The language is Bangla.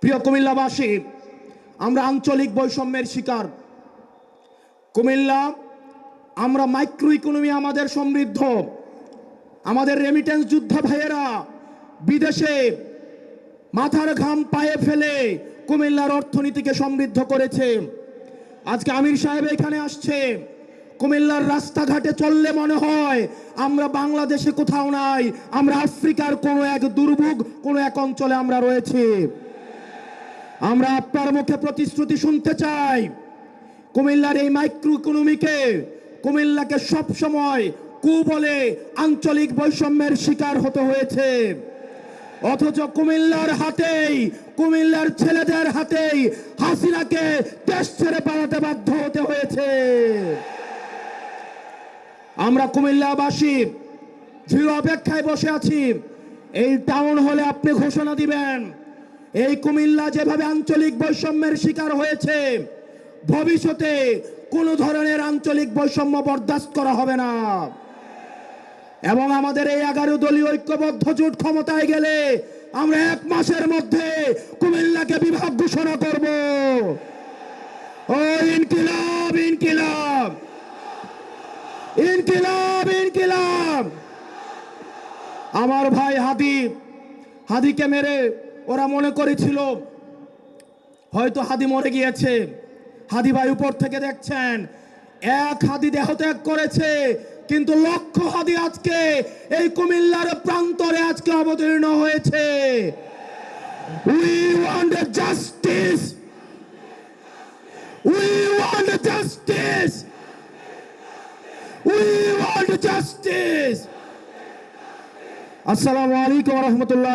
প্রিয় কুমিল্লাবাসী, আমরা আঞ্চলিক বৈষম্যের শিকার। কুমিল্লা, আমরা মাইক্রো ইকোনমি আমাদের সমৃদ্ধ। আমাদের রেমিটেন্স যোদ্ধা ভাইয়েরা, বিদেশে মাথার ঘাম পায়ে ফেলে কুমিল্লার অর্থনীতিকে সমৃদ্ধ করেছে। আজকে আমির সাহেব এখানে আসছে। কুমিল্লার রাস্তাঘাটে চললে মনে হয় আমরা বাংলাদেশে কোথাও নাই, আমরা আফ্রিকার কোনো এক দুর্ভোগ, কোনো এক অঞ্চলে আমরা রয়েছি। আমরা আপনার মুখে প্রতিশ্রুতি শুনতে চাই। কুমিল্লার এই মাইক্রো ইকোনমিকে কুমিল্লাকে সব সময় কু বলে আঞ্চলিক বৈষম্যের শিকার হতে হয়েছে। অথচ কুমিল্লার হাতেই কুমিল্লার ছেলেদের হাতেই হাসিনাকে দেশ ছেড়ে পালাতে বাধ্য হতে হয়েছে। আমরা কুমিল্লাবাসী দৃঢ় অপেক্ষায় বসে আছি। এই টাউন হলে আপনি ঘোষণা দিবেন। এই কুমিল্লা যেভাবে আঞ্চলিক বৈষম্যের শিকার হয়েছে, ভবিষ্যতে কোনো ধরনের আঞ্চলিক বৈষম্য বরদাস্ত করা হবে না। এবং আমাদের এই এগারো দলীয় ঐক্যবদ্ধ জোট ক্ষমতায় গেলে আমরা এক মাসের মধ্যে কুমিল্লাকে বিভাগ ঘোষণা করব। ও ইনকিলাব ইনকিলাব। ইনকিলাব ইনকিলাব। আমার ভাই হাদি, হাদিকে মেরে ওরা মনে করেছিল, হয়তো হাদি মরে গিয়েছে। হাদি ভাই উপর থেকে দেখছেন, এক হাদি দেহত্যাগ করেছে, কিন্তু লক্ষ হাদি আজকে এই কুমিল্লার প্রান্তরে আজকে অবতীর্ণ হয়েছে। We want justice we want justice we want justice আসসালামু আলাইকুম রহমতুল্লাহ